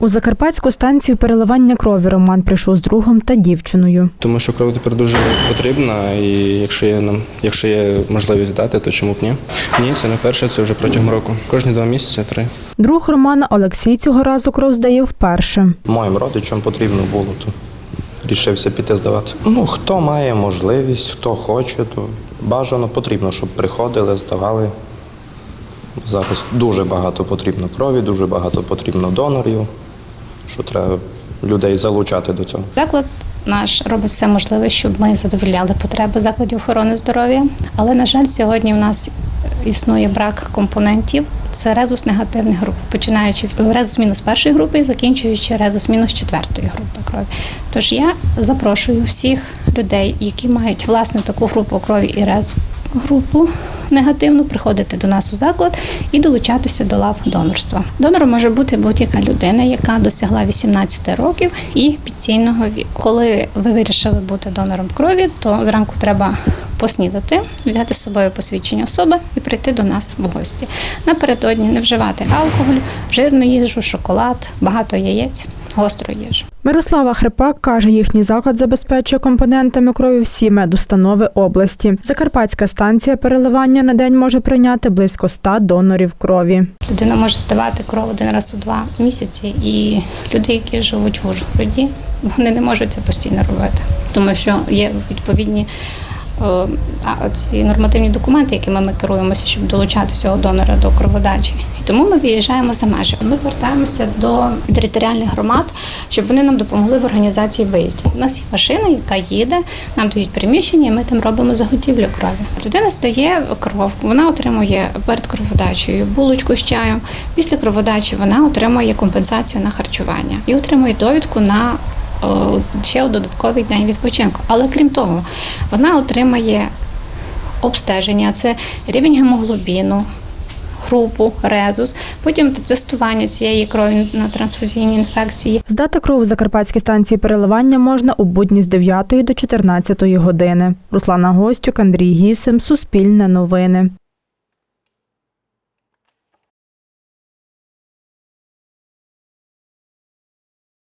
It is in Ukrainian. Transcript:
У закарпатську станцію переливання крові Роман прийшов з другом та дівчиною. Тому що кров тепер дуже потрібна, і якщо є нам, якщо є можливість дати, то чому б ні? Ні, це не перше, це вже протягом року. Кожні два місяці три. Друг Романа Олексій цього разу кров здає вперше. Моїм родичам потрібно було, то рішився піти здавати. Ну, хто має можливість, хто хоче, то бажано потрібно, щоб приходили, здавали. Зараз дуже багато потрібно крові, дуже багато потрібно донорів, що треба людей залучати до цього. Заклад наш робить все можливе, щоб ми задовольняли потреби закладів охорони здоров'я. Але, на жаль, сьогодні у нас існує брак компонентів. Це резус негативних груп, починаючи резус мінус першої групи і закінчуючи резус мінус четвертої групи крові. Тож я запрошую всіх людей, які мають власне таку групу крові і резус групу негативну, приходити до нас у заклад і долучатися до лав донорства. Донором може бути будь-яка людина, яка досягла 18 років і підційного віку. Коли ви вирішили бути донором крові, то зранку треба поснідати, взяти з собою посвідчення особи і прийти до нас в гості. Напередодні не вживати алкоголь, жирну їжу, шоколад, багато яєць, гостру їжу. Мирослава Хрипак каже, їхній заклад забезпечує компонентами крові всі медустанови області. Закарпатська станція переливання на день може прийняти близько 100 донорів крові. Людина може здавати кров один раз у два місяці, і люди, які живуть в Ужгороді, вони не можуть це постійно робити, тому що є відповідні ці нормативні документи, якими ми керуємося, щоб долучати цього донора до кроводачі. І тому ми виїжджаємо за межі. Ми звертаємося до територіальних громад, щоб вони нам допомогли в організації виїздів. У нас є машина, яка їде, нам дають приміщення, і ми там робимо заготівлю крові. Людина здає кров, вона отримує перед кроводачею булочку з чаєм. Після кроводачі вона отримує компенсацію на харчування і отримує довідку на ще додатковий день відпочинку. Але крім того, вона отримає обстеження, це рівень гемоглобіну, групу, резус, потім тестування цієї крові на трансфузійні інфекції. Здати кров у закарпатській станції переливання можна у будні з 9 до 14 години. Руслана Гостюк, Андрій Гісим, Суспільне новини.